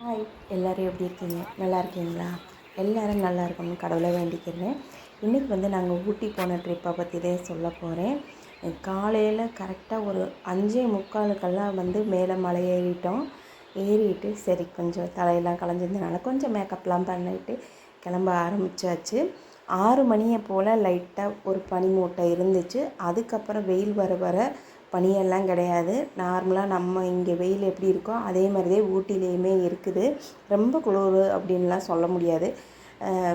Hi எல்லோரும் எப்படி இருக்கீங்க? நல்லா இருக்கீங்களா? எல்லோரும் நல்லா இருக்கணும்னு கடவுளை வேண்டிக்கிறேன். இன்றைக்கி வந்து நாங்கள் ஊட்டி போன ட்ரிப்பை பற்றி தான் சொல்ல போகிறேன் காலையில் கரெக்டாக ஒரு அஞ்சே முக்காலுக்கெல்லாம் வந்து மேலே மலை ஏறிட்டோம். ஏறிட்டு சரி கொஞ்சம் தலையெல்லாம் கலைஞ்சிருந்தனால கொஞ்சம் மேக்கப்லாம் பண்ணிட்டு கிளம்ப ஆரம்பித்தாச்சு ஆறு மணியை போல் லைட்டாக ஒரு பனி மூட்டை இருந்துச்சு. அதுக்கப்புறம் வெயில் வர வர பனியெல்லாம் கிடையாது. நார்மலாக நம்ம இங்கே வெயில் எப்படி இருக்கோ அதே மாதிரியே ஊட்டிலேயுமே இருக்குது. ரொம்ப குளிர் அப்படின்லாம் சொல்ல முடியாது.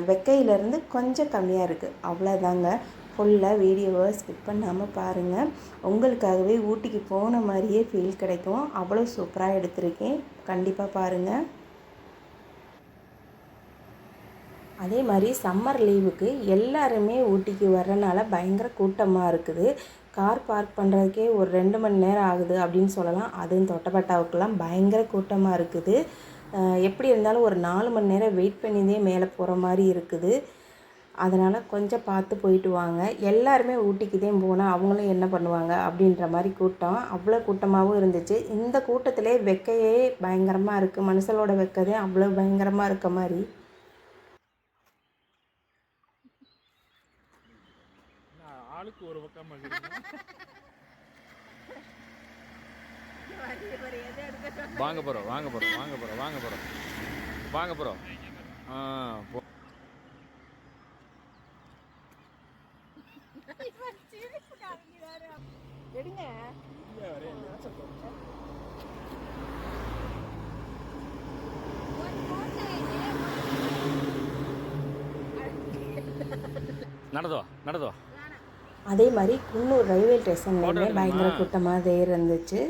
வெக்கையிலேருந்து கொஞ்சம் கம்மியாக இருக்குது அவ்வளோதாங்க ஃபுல்லாக வீடியோவை ஸ்கிப் பண்ணாமல் பாருங்கள் உங்களுக்காகவே ஊட்டிக்கு போன மாதிரியே ஃபீல் கிடைக்கும். அவ்வளோ சூப்பராக எடுத்திருக்கேன். கண்டிப்பாக பாருங்கள் அதே மாதிரி சம்மர் லீவுக்கு எல்லாருமே ஊட்டிக்கு வர்றனால பயங்கர கூட்டமாக இருக்குது. கார் பார்க் பண்ணுறதுக்கே ஒரு ரெண்டு மணி நேரம் ஆகுது அப்படின்னு சொல்லலாம். அதுவும் தொட்டப்பட்டாவுக்கெல்லாம் பயங்கர கூட்டமாக இருக்குது. எப்படி இருந்தாலும் ஒரு நாலு மணி நேரம் வெயிட் பண்ணிதே மேலே போகிற மாதிரி இருக்குது. அதனால் கொஞ்சம் பார்த்து போயிட்டு வாங்க. எல்லாருமே ஊட்டிக்கு தான் போனால் அவங்களும் என்ன பண்ணுவாங்க அப்படின்ற மாதிரி கூட்டம் அவ்வளோ கூட்டமாகவும் இருந்துச்சு. இந்த கூட்டத்திலே வெக்கையே பயங்கரமாக இருக்குது மனுஷனோட வெக்கதே அவ்வளோ பயங்கரமாக இருக்க மாதிரி. ஆளுக்கு ஒரு பக்கம் வாங்க போகிறோம் வாங்க போகிறோம் வாங்க போகிறோம் வாங்க போகிறோம் வாங்க போகிறோம் ஆ போ. எடுங்க. நடதோ நடதோ அதே மாதிரி குன்னூர் ரயில்வே ஸ்டேஷன்லேயுமே பயங்கர கூட்டமாக இருந்துச்சு.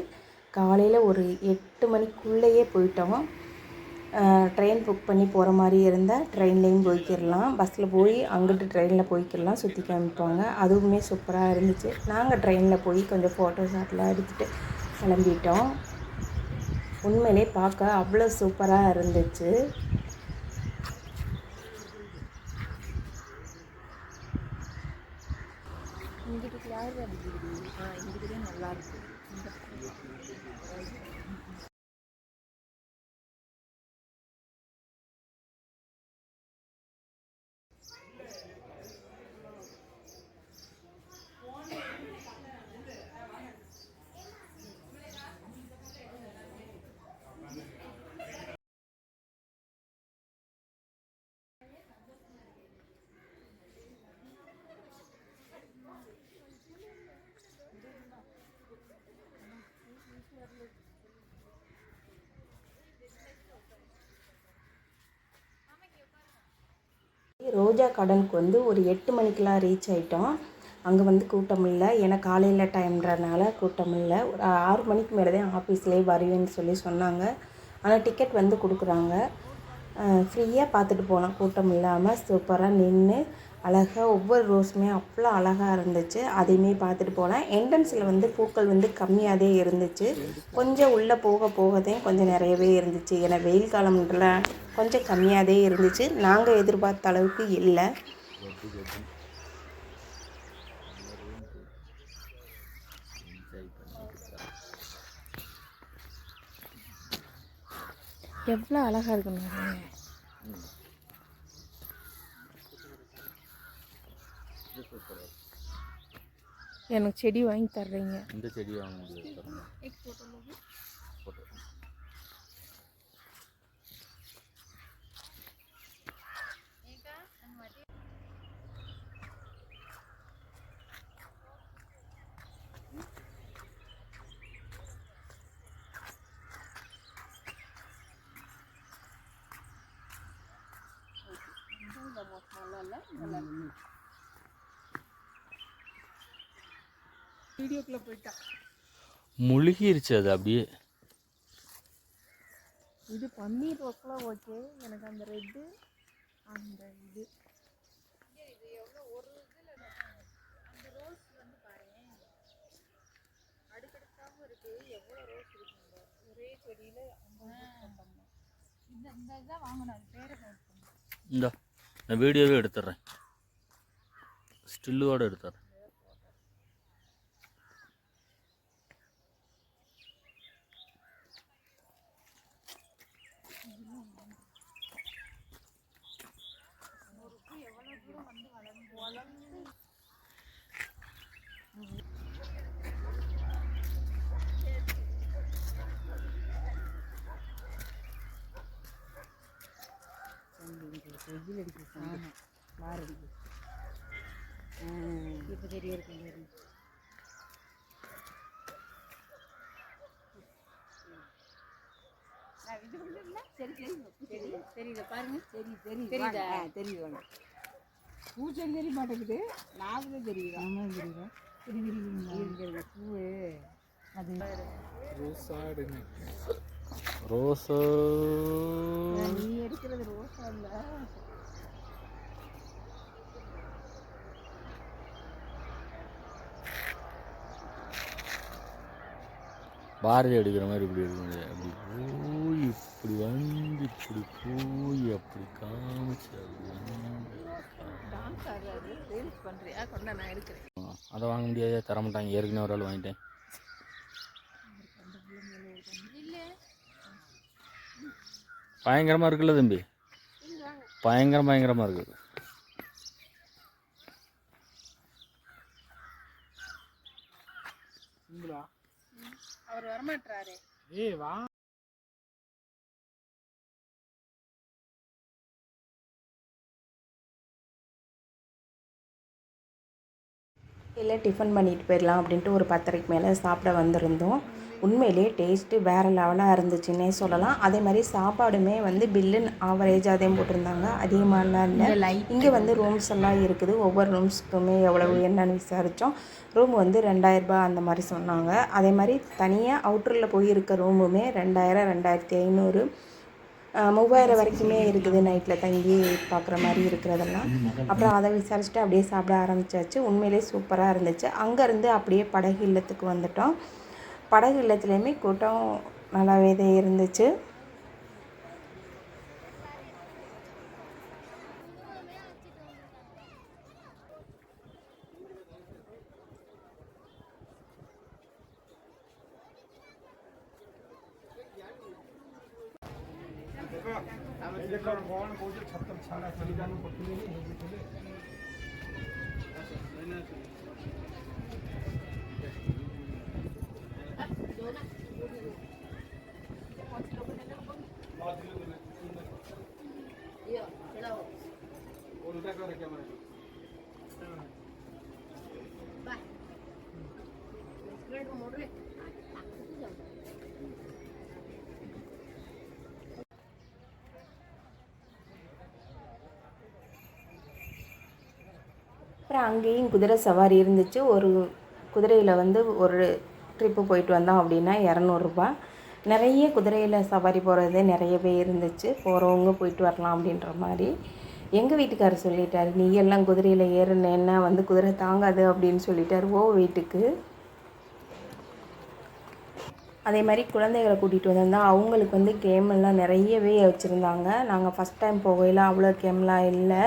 காலையில் ஒரு எட்டு மணிக்குள்ளேயே போயிட்டோம். ட்ரெயின் புக் பண்ணி போகிற மாதிரி இருந்தால் ட்ரெயின்லேயும் போய்க்கிடலாம். பஸ்ஸில் போய் அங்கிட்டு ட்ரெயினில் போய்க்கிடலாம். சுற்றி காமிப்பாங்க. அதுவுமே சூப்பராக இருந்துச்சு. நாங்கள் ட்ரெயினில் போய் கொஞ்சம் ஃபோட்டோ ஷாட்லாம் எடுத்துகிட்டு கிளம்பிட்டோம். உண்மையிலே பார்க்க அவ்வளோ சூப்பராக இருந்துச்சு. ரோஜா கடனுக்கு வந்து ஒரு எட்டு மணிக்கெலாம் ரீச் ஆகிட்டோம் அங்கே வந்து கூட்டம் இல்லை. ஏன்னா காலையில் டைம்ன்றனால கூட்டம் இல்லை. ஒரு ஆறு மணிக்கு மேலே தான் ஆஃபீஸ்லேயே வருவேன்னு சொல்லி சொன்னாங்க. ஆனால் டிக்கெட் வந்து கொடுக்குறாங்க. ஃப்ரீயாக பார்த்துட்டு போனோம் கூட்டம் இல்லாமல் சூப்பராக நின்று அழகாக ஒவ்வொரு ரோஸுமே அவ்வளோ அழகாக இருந்துச்சு. அதையுமே பார்த்துட்டு போனேன் என்ட்ரன்ஸில் வந்து பூக்கள் வந்து கம்மியாகவே இருந்துச்சு. கொஞ்சம் உள்ளே போக போகதான் கொஞ்சம் நிறையவே இருந்துச்சு. ஏன்னா வெயில் காலம்ன்றல கொஞ்சம் கம்மியாகவே இருந்துச்சு. நாங்கள் எதிர்பார்த்த அளவுக்கு இல்லை. எவ்வளோ அழகாக இருக்குங்க. எனக்கு செடி வாங்கி தர்றீங்க. இந்த செடி வாங்க முடியாது வீடியோக்குள்ளே போயிட்டா. முழுகிருச்சு அது அப்படியே. இது பன்னீர் ரோஸ்லாம் ஓகே. எனக்கு அந்த ரெட்டு அந்த இது. இந்த நான் வீடியோவே எடுத்துட்றேன். ஸ்டில்லோடு எடுத்துட்றேன். இப்போ தெரிய இருக்கு சரி சரி. தெரியுது பாருங்க. சரி தெரியுது? தெரியுதா தெரியுது வாங்க. பூச்செடி தெரிய மாட்டேங்குது நாக்கு தெரியுது? ஆமாம் தெரியுது? தெரியுது பூ. அது ரோஸு நீ எடுக்கிறது ரோஸா இல்லை. பாரதி அடிக்கிற மாதிரி இப்படி இருக்க. முடியாது அப்படி இப்படி வந்து இப்படி போய் அப்படி காமிச்சு அப்படி அதை வாங்க முடியாது தர மாட்டாங்க. ஏற்கனவே ஒரு ஆள் வாங்கிட்டேன். பயங்கரமாக இருக்குல்ல தம்பி? பயங்கரம் பயங்கரமாக இருக்குது அவர் வரமாட்டாரு ஏ வா. இல்லை டிஃபன் பண்ணிட்டு போயிடலாம் அப்படின்ட்டு ஒரு பத்தரைக்கு மேலே சாப்பிட வந்திருந்தோம். உண்மையிலேயே டேஸ்ட்டு வேறு லெவலாக இருந்துச்சுன்னே சொல்லலாம். அதே மாதிரி சாப்பாடுமே வந்து பில்லு ஆவரேஜாக தான் போட்டிருந்தாங்க. அதிகமாகலாம் இல்லை. இங்கே வந்து ரூம்ஸ் எல்லாம் இருக்குது. ஒவ்வொரு ரூம்ஸ்க்குமே எவ்வளவு என்னன்னு விசாரித்தோம் ரூம் வந்து ரெண்டாயிரரூபா அந்த மாதிரி சொன்னாங்க. அதே மாதிரி தனியாக அவுட்டரில் போய் இருக்க ரூமுமே ரெண்டாயிரம் ரெண்டாயிரத்தி ஐநூறு. மூவாயிரம் வரைக்குமே இருக்குது நைட்டில் தங்கி பார்க்குற மாதிரி இருக்கிறதெல்லாம். அப்புறம் அதை விசாரிச்சுட்டு அப்படியே சாப்பிட ஆரம்பிச்சாச்சு. உண்மையிலே சூப்பராக இருந்துச்சு. அங்கேருந்து அப்படியே படகு இல்லத்துக்கு வந்துட்டோம். படகு இல்லத்துலேயுமே கூட்டம் நல்லாவே தான் இருந்துச்சு. அப்புறம் அங்கேயும் குதிரை சவாரி இருந்துச்சு. ஒரு குதிரையில் வந்து ஒரு ட்ரிப்பு போயிட்டு வந்தோம் அப்படின்னா இரநூறுபா. நிறைய குதிரையில் சவாரி போகிறது நிறையவே இருந்துச்சு. போகிறவங்க போயிட்டு வரலாம் அப்படின்ற மாதிரி. எங்கள் வீட்டுக்காரர் சொல்லிட்டாரு நீ எல்லாம் குதிரையில் ஏறுனேன்னா வந்து குதிரை தாங்காது? அப்படின்னு சொல்லிட்டாரு ஓ வீட்டுக்கு. அதே மாதிரி குழந்தைகளை கூட்டிகிட்டு வந்திருந்தா அவங்களுக்கு வந்து கேம் எல்லாம் நிறையவே வச்சுருந்தாங்க. நாங்கள் ஃபஸ்ட் டைம் போகையில் அவ்வளோ கேம்லாம் இல்லை.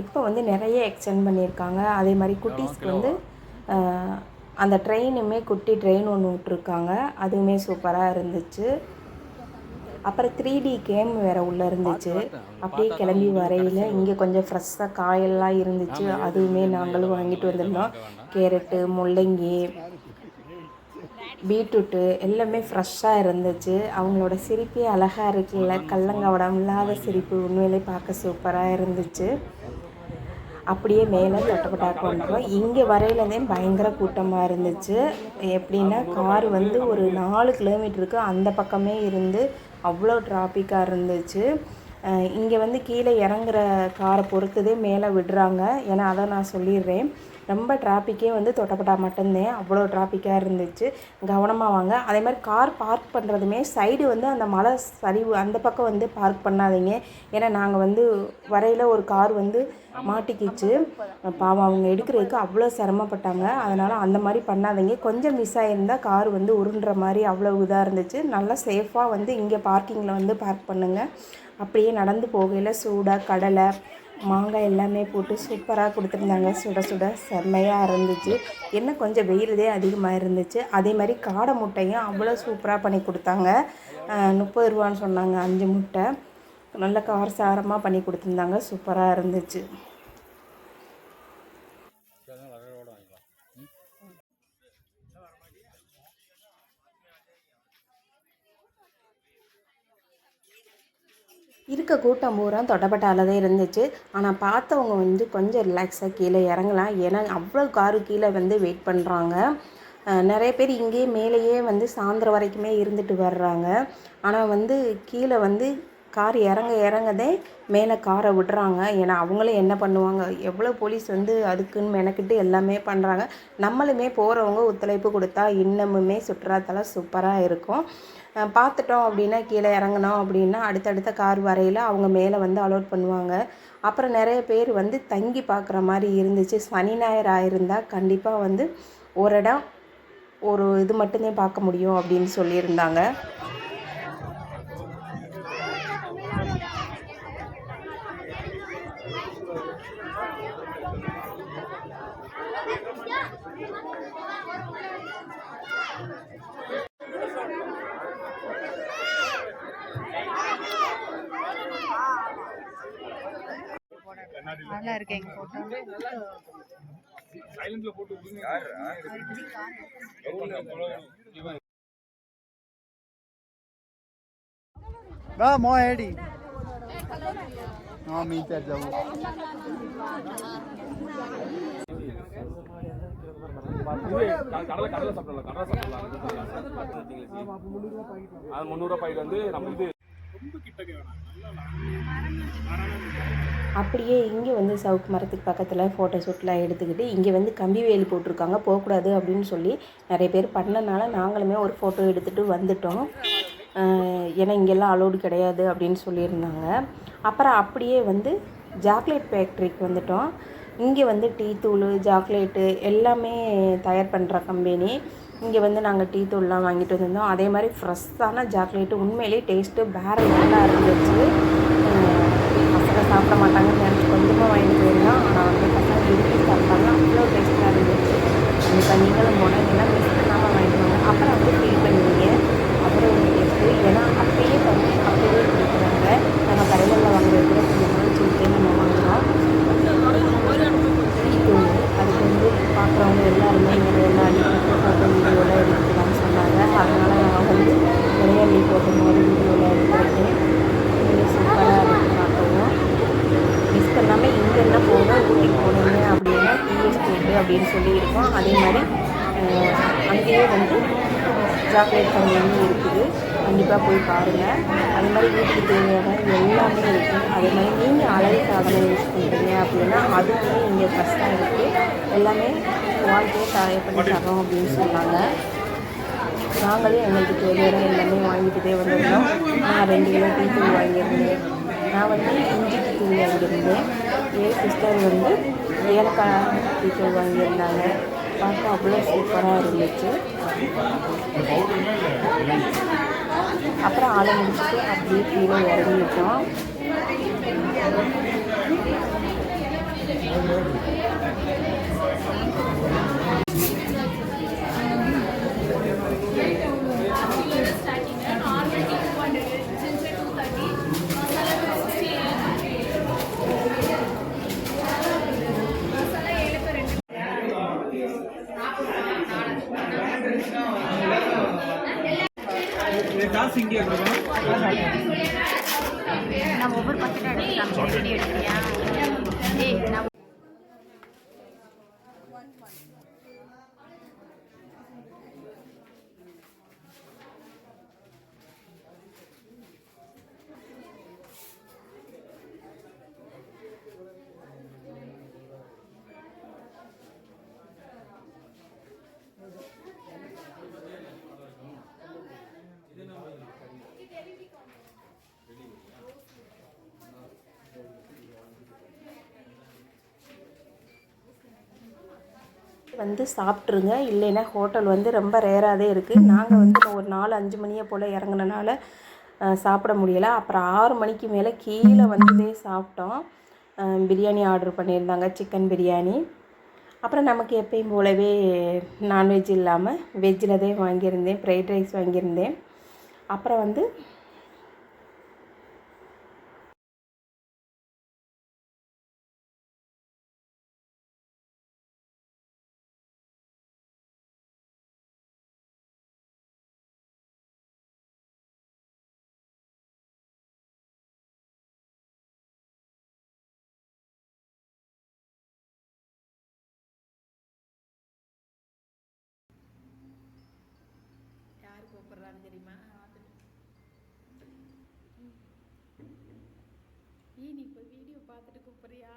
இப்போ வந்து நிறைய எக்ஸ்டெண்ட் பண்ணியிருக்காங்க. அதே மாதிரி குட்டீஸ்க்கு வந்து அந்த ட்ரெயினுமே குட்டி ட்ரெயின் ஒன்று விட்ருக்காங்க அதுவுமே சூப்பராக இருந்துச்சு. அப்புறம் த்ரீ டி கேம் வேறு உள்ளே இருந்துச்சு. அப்படியே கிளம்பி வரையில் இங்கே கொஞ்சம் ஃப்ரெஷ்ஷாக காயெல்லாம் இருந்துச்சு. அதுவுமே நாங்களும் வாங்கிட்டு வந்திருந்தோம். கேரட்டு முள்ளங்கி பீட்ரூட்டு எல்லாமே ஃப்ரெஷ்ஷாக இருந்துச்சு. அவங்களோட சிரிப்பே அழகாக இருக்குல்ல. கள்ளங்கவடம் இல்லாத சிரிப்பு உண்மையிலே பார்க்க சூப்பராக இருந்துச்சு. அப்படியே மேலே தொட்டப்பட்டாக்கு வந்துட்டோம் இங்கே வரையிலதே பயங்கர கூட்டமாக இருந்துச்சு. எப்படின்னா கார் வந்து ஒரு நாலு கிலோமீட்டருக்கு அந்த பக்கமே இருந்து அவ்வளோ டிராஃபிக்காக இருந்துச்சு. இங்கே வந்து கீழே இறங்குற காரை பொறுத்ததே மேலே விடுறாங்க. ஏன்னா அதை நான் சொல்லிடுறேன். ரொம்ப டிராஃபிக்கே வந்து தொட்டப்பட்டா மட்டும்தான் அவ்வளோ டிராஃபிக்காக இருந்துச்சு. கவனமாக வாங்க. அதே மாதிரி கார் பார்க் பண்ணுறதுமே சைடு வந்து அந்த மலை சரிவு அந்த பக்கம் வந்து பார்க் பண்ணாதீங்க. ஏன்னா நாங்கள் வந்து வரையில் ஒரு கார் வந்து மாட்டிக்கிச்சு. பாவம் அவங்க எடுக்கிறதுக்கு அவ்வளோ சிரமப்பட்டாங்க. அதனால் அந்த மாதிரி பண்ணாதீங்க. கொஞ்சம் மிஸ் ஆகியிருந்தால் கார் வந்து உருண்டுற மாதிரி அவ்வளோ இதாக இருந்துச்சு. நல்லா சேஃபாக வந்து இங்கே பார்க்கிங்கில் வந்து பார்க் பண்ணுங்கள் அப்படியே நடந்து போகையில் சூடாக கடலை மாங்காய் எல்லாமே போட்டு சூப்பராக கொடுத்துருந்தாங்க. சுட சுட செம்மையாக இருந்துச்சு. என்ன கொஞ்சம் வெயிலுதே அதிகமாக இருந்துச்சு. அதே மாதிரி காடை முட்டையும் அவ்வளோ சூப்பராக பண்ணி கொடுத்தாங்க. முப்பது ரூபான்னு சொன்னாங்க. அஞ்சு முட்டை. நல்ல காரசாரமாக பண்ணி கொடுத்துருந்தாங்க. சூப்பராக இருந்துச்சு. இருக்க கூட்டம் பூரா தொடப்பட்டால தான் இருந்துச்சு. ஆனால் பார்த்தவங்க வந்து கொஞ்சம் ரிலாக்ஸாக கீழே இறங்கலாம். ஏன்னா அவ்வளோ காரு கீழே வந்து வெயிட் பண்ணுறாங்க நிறைய பேர் இங்கேயே மேலேயே வந்து சாயந்தரம் வரைக்குமே இருந்துட்டு வர்றாங்க. ஆனால் வந்து கீழே வந்து கார் இறங்க இறங்கதே மேலே காரை விடுறாங்க. ஏன்னா அவங்களும் என்ன பண்ணுவாங்க? எவ்வளோ போலீஸ் வந்து அதுக்குன்னு மெனக்கிட்டு எல்லாமே பண்ணுறாங்க. நம்மளுமே போகிறவங்க ஒத்துழைப்பு கொடுத்தா இன்னமுமே சுற்றுலாத்தலம் சூப்பராக இருக்கும். பார்த்துட்டோம் அப்படின்னா கீழே இறங்கினோம் அப்படின்னா அடுத்தடுத்த கார் வரையில் அவங்க மேலே வந்து அலோட் பண்ணுவாங்க. அப்புறம் நிறைய பேர் வந்து தங்கி பார்க்குற மாதிரி இருந்துச்சு. சனி ஞாயிறு ஆயிருந்தால் கண்டிப்பாக வந்து ஒரு இடம் ஒரு இது மட்டும்தான் பார்க்க முடியும் அப்படின்னு சொல்லியிருந்தாங்க. நல்லா இருக்கு. எங்க போட்டோ. No, mi ter যাবো கடலை கடலை சாப்பிடலாம் கடலை சாப்பிடலாம். அது முந்நூறுரூவா பாக்கெட் வந்து நம்ம இது. அப்படியே இங்கே வந்து சவுக்கு மரத்துக்கு பக்கத்தில் ஃபோட்டோ ஷூட்லாம் எடுத்துக்கிட்டு இங்கே வந்து கம்பி வேலி போட்டிருக்காங்க போகக்கூடாது அப்படின்னு சொல்லி நிறைய பேர் பண்ணனால நாங்களுமே ஒரு ஃபோட்டோ எடுத்துகிட்டு வந்துட்டோம். ஏன்னா இங்கெல்லாம் அலோடு கிடையாது அப்படின்னு சொல்லியிருந்தாங்க. அப்புறம் அப்படியே வந்து சாக்லேட் ஃபேக்ட்ரிக்கு வந்துட்டோம். இங்கே வந்து டீ தூள் சாக்லேட்டு எல்லாமே தயார் பண்ணுற கம்பெனி இங்கே வந்து நாங்கள் டீ தூள்லாம் வாங்கிட்டு வந்திருந்தோம். அதே மாதிரி ஃப்ரெஷ்ஷான சாக்லேட்டு உண்மையிலேயே டேஸ்ட்டு வேறு நல்லா இருந்துச்சு. சாப்பிட மாட்டாங்கன்னு நினச்சி கொஞ்சமாக வாங்கிட்டு போயிருந்தோம் ஆனால் வந்து பசங்க விரும்பி சாப்பிட்டாங்க. அவ்வளோ டேஸ்ட்டாக இருந்துச்சு. கண்டிப்பாக நீங்களும் போனீங்கன்னா மிஸ் பண்ணாமல் வாங்கிட்டு வாங்க. அப்புறம் வந்து ஃபீல் பண்ணுவீங்க அப்புறம் ஒரு டேஸ்ட்டு ஏன்னா அப்பயே வந்து அப்பயே கொடுக்குறாங்க. நாங்கள் கடைகளில் வாங்குறது கூட கொஞ்சம் சொல்லிட்டு நம்ம வாங்குறோம். டீத்தூள் அதுக்கு வந்து பார்க்குறவங்க எல்லாருமே நிறைய நாள் ஃபோட்டோ வீடியோலாம் எடுத்துக்கலாம்னு சொன்னாங்க. அதனால் நான் வந்து நிறைய நீ போட்டோ மாதிரி வீடியோலாம் எடுத்துருக்கேன் உண்மையிலே சூப்பராக இருக்குது பார்க்கவும் மிஸ் பண்ணாமல் இங்கெல்லாம் போங்க ஊட்டிக்கு போனீங்க அப்படின்னா டீ எஸ்டேட்டு அப்படின்னு சொல்லியிருக்கோம் அதே மாதிரி அஹ், அங்கேயே வந்து சாக்லேட் கம்பெனியும் இருக்குது. கண்டிப்பாக போய் பாருங்கள் அது மாதிரி வீட்டுக்கு தேவையான எல்லாமே இருக்குது அதே மாதிரி நீங்கள் அழகு சாதனை யூஸ் பண்ணுறீங்க அப்படின்னா அதுவுமே இங்கே ஃபஸ்ட்டாக இருக்குது எல்லாமே வாழ்க்கையை தயார் பண்ணி தரோம் அப்படின்னு சொன்னாங்க. நாங்களே எங்களுக்கு தேவையான எல்லாமே வாங்கிக்கிட்டே வந்திருந்தோம். நான் ரெண்டு கிலோ டீ தூள் வாங்கியிருந்தேன். நான் வந்து இஞ்சி டீ தூள் வாங்கியிருந்தேன். என் சிஸ்டர் வந்து ஏலக்காய் டீ தூள் வாங்கியிருந்தாங்க. பார்க்க அவ்வளோ சூப்பராக இருந்துச்சு. அப்புறம் ஆளை முடிச்சுட்டு அப்படியே கீழே இறங்கிட்டோம். நான் ஒவ்வொரு பக்கெட் எடுத்துக்கலாம் ரெடி எடுக்கிறியா வந்து சாப்பிட்ருங்க. இல்லைன்னா ஹோட்டல் வந்து ரொம்ப ரேராகவே இருக்குது நாங்கள் வந்து ஒரு நாலு அஞ்சு மணியை போல் இறங்குனனால சாப்பிட முடியலை. அப்புறம் ஆறு மணிக்கு மேலே கீழே வந்ததே சாப்பிட்டோம். பிரியாணி ஆர்டர் பண்ணியிருந்தாங்க. சிக்கன் பிரியாணி. அப்புறம் நமக்கு எப்பயும் போலவே நான்வெஜ் இல்லாமல் வெஜ்ஜில் தான் வாங்கியிருந்தேன். ஃப்ரைட் ரைஸ் வாங்கியிருந்தேன். அப்புறம் வந்து ஏன் நீ இப்போ வீடியோ பார்த்துட்டு கூப்பிட்றியா?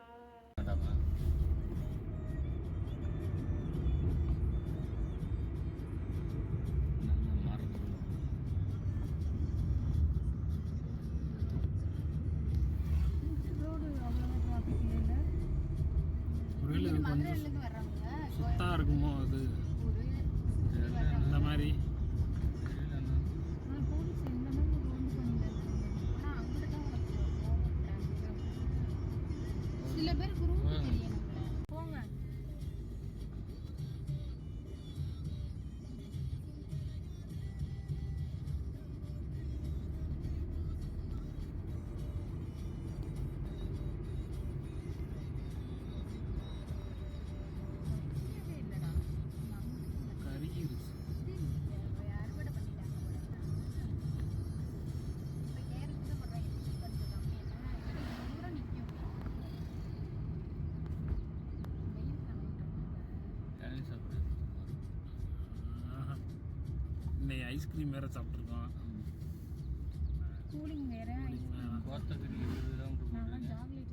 இதுல பேர் குருவும் தெரியல ஐஸ்கிரீம் வேறு சாப்பிட்டுருக்கோம். கூலிங் வேறு. கோத்தகிரி இருபது கிலோமீட்டர்